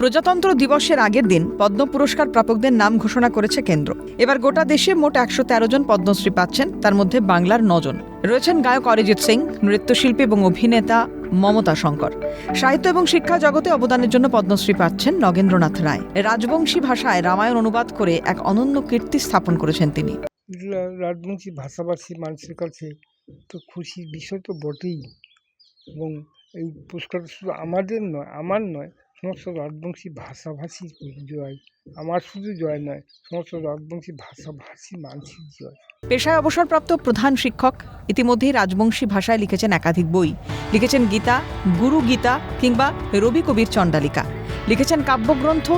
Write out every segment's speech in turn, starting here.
প্রজাতন্ত্র দিবসের আগের দিন পদ্ম পুরস্কার প্রাপকদের নাম ঘোষণা করেছে কেন্দ্র। এবার গোটা দেশে মোট একশো তেরো জন পদ্মশ্রী পাচ্ছেন, তার মধ্যে বাংলার নজন রয়েছেন গায়ক অরিজিৎ সিং, নৃত্যশিল্পী এবং অভিনেতা মমতা শঙ্কর। সাহিত্য এবং শিক্ষা জগতে অবদানের জন্য পদ্মশ্রী পাচ্ছেন নগেন্দ্রনাথ রায়। রাজবংশী ভাষায় রামায়ণ অনুবাদ করে এক অনন্য কীর্তি স্থাপন করেছেন তিনি। রাজবংশী ভাষাভাষী মানুষের কাছে তো খুশির বিষয় তো বটেই। এবং এই পুরস্কারটা শুধু আমাদের নয়, আমার নয় সমস্ত রাজবংশী ভাষাভাষীর জয়। আমার শুধু জয় নয়, সমস্ত রাজবংশী ভাষাভাষী মানুষের জয়। পেশায় অবসরপ্রাপ্ত প্রধান শিক্ষক, ইতিমধ্যেই রাজবংশী ভাষায় লিখেছেন একাধিক বই। লিখেছেন গীতা, গুরু গীতা কিংবা রবি কবির চণ্ডালিকা। লিখেছেন কাব্যগ্রন্থ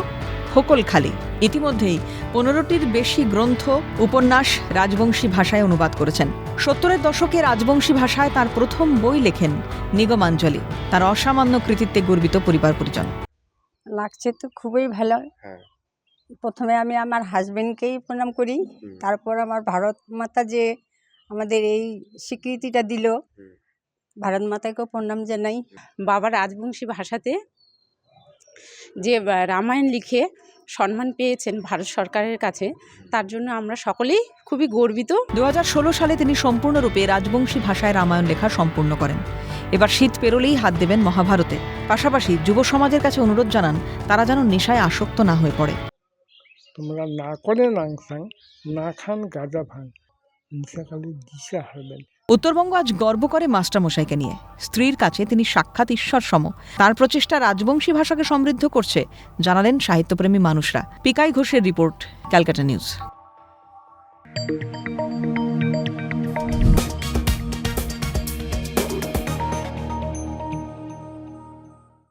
হোকলখালি ইতিমধ্যেই পনেরোটির বেশি গ্রন্থ, উপন্যাস রাজবংশী ভাষায় অনুবাদ করেছেন। সত্তরের দশকে রাজবংশী ভাষায় তার প্রথম বই লেখেন নিগমাঞ্জলি। তার অসামান্য কৃতিত্বে গর্বিত পরিবার পরিজন। লাগছে তো খুবই ভালো। হ্যাঁ। প্রথমে আমি আমার হাজব্যান্ডকেই প্রণাম করি তারপর আমার ভারত মাতা যে আমাদের এই স্বীকৃতিটা দিল ভারত মাতাকেও প্রণাম জানাই। বাবা রাজবংশী ভাষাতে যে রামায়ণ লিখে সম্মান পেয়েছেন ভারত সরকারের কাছে তার জন্য আমরা সকলেই খুবই গর্বিত। দু হাজার ষোলো সালে তিনি সম্পূর্ণরূপে রাজবংশী ভাষায় রামায়ণ লেখা সম্পূর্ণ করেন। এবার শীত পেরোলেই হাত দেবেন মহাভারতে। পাশাপাশি যুব সমাজের কাছে অনুরোধ জানান তারা যেন নেশায় আসক্ত না হয়ে পড়ে। তোমরা না করে নাংসাং না খান গাঁজা ভাঙ নিশাকালে দিশা হারবেন। উত্তরবঙ্গ আজ গর্ব করে মাস্টারমশাইকে নিয়ে। স্ত্রীর কাছে তিনি সাক্ষাৎ ঈশ্বর সম তার প্রচেষ্টা রাজবংশী ভাষাকে সমৃদ্ধ করছে, জানালেন সাহিত্যপ্রেমী মানুষরা। পিকাই ঘোষের রিপোর্ট, ক্যালকাটা নিউজ।